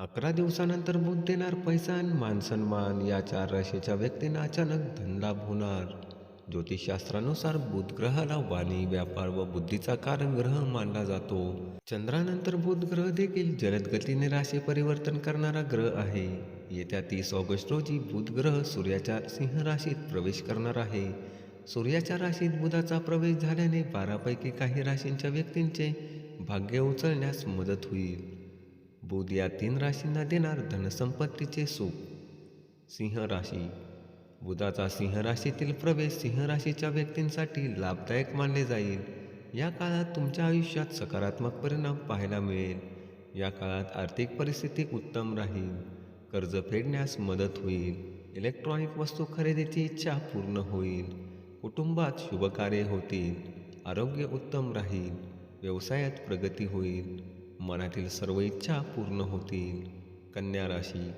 अकरा दिवसानंतर बुध देणार पैसा आणि मानसन्मान या चार राशीच्या व्यक्तींना अचानक धनलाभ होणार. ज्योतिषशास्त्रानुसार बुध ग्रहाला वाणी व्यापार व बुद्धीचा कारण ग्रह मानला जातो. चंद्रानंतर बुध ग्रह देखील जलद गतीने राशी परिवर्तन करणारा ग्रह आहे. येत्या तीस ऑगस्ट रोजी बुध ग्रह सूर्याच्या सिंह राशीत प्रवेश करणार आहे. सूर्याच्या राशीत बुधाचा प्रवेश झाल्याने बारापैकी काही राशींच्या व्यक्तींचे भाग्य उचलण्यास मदत होईल. बुध या तीन राशींना देणार धनसंपत्तीचे सुख. सिंह राशी. बुधाचा सिंह राशीतील प्रवेश सिंह राशीच्या व्यक्तींसाठी लाभदायक मानले जाईल. या काळात तुमच्या आयुष्यात सकारात्मक परिणाम पाहायला मिळेल. या काळात आर्थिक परिस्थिती उत्तम राहील. कर्ज फेडण्यास मदत होईल. इलेक्ट्रॉनिक वस्तू खरेदीची इच्छा पूर्ण होईल. कुटुंबात शुभकार्य होतील. आरोग्य उत्तम राहील. व्यवसायात प्रगती होईल. मनातील सर्व इच्छा पूर्ण होतील. कन्या राशी.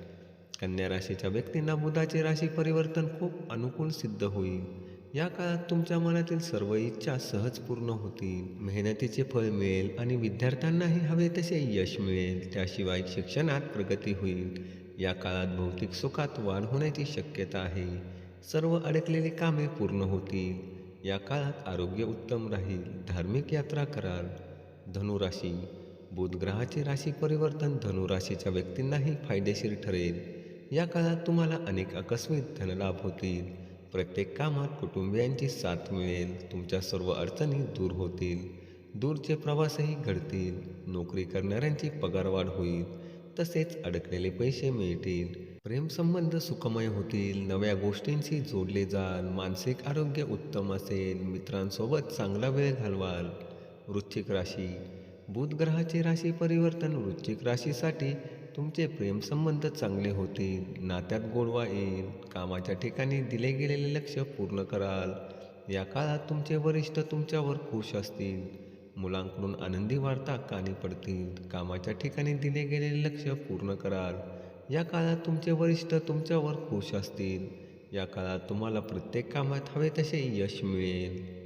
कन्या राशीच्या व्यक्तींना बुधाचे राशी परिवर्तन खूप अनुकूल सिद्ध होईल. या काळात तुमच्या मनातील सर्व इच्छा सहज पूर्ण होतील. मेहनतीचे फळ मिळेल आणि विद्यार्थ्यांनाही हवे तसे यश मिळेल. त्याशिवाय शिक्षणात प्रगती होईल. या काळात भौतिक सुखात वाढ होण्याची शक्यता आहे. सर्व अडकलेली कामे पूर्ण होतील. या काळात आरोग्य उत्तम राहील. धार्मिक यात्रा कराल. धनुराशी. बुधग्रहाचे राशी परिवर्तन धनुराशीच्या व्यक्तींनाही फायदेशीर ठरेल. या काळात तुम्हाला अनेक आकस्मिक धनलाभ होतील. प्रत्येक कामात कुटुंबियांची साथ मिळेल. तुमच्या सर्व अडचणी दूर होतील. दूरचे प्रवासही घडतील. नोकरी करणाऱ्यांची पगारवाढ होईल. तसेच अडकलेले पैसे मिळतील. प्रेमसंबंध सुखमय होतील. नव्या गोष्टींशी जोडले जाल. मानसिक आरोग्य उत्तम असेल. मित्रांसोबत चांगला वेळ घालवाल. वृश्चिक राशी. बुधग्रहाचे राशी परिवर्तन वृश्चिक राशीसाठी तुमचे प्रेमसंबंध चांगले होतील नात्यात गोडवा येईल कामाच्या ठिकाणी दिले गेलेले लक्ष पूर्ण कराल. या काळात तुमचे वरिष्ठ तुमच्यावर खुश असतील. मुलांकडून आनंदी वार्ता कानी पडतील कामाच्या ठिकाणी दिले गेलेले लक्ष पूर्ण कराल. या काळात तुमचे वरिष्ठ तुमच्यावर खुश असतील. या काळात तुम्हाला प्रत्येक कामात हवे तसे यश मिळेल.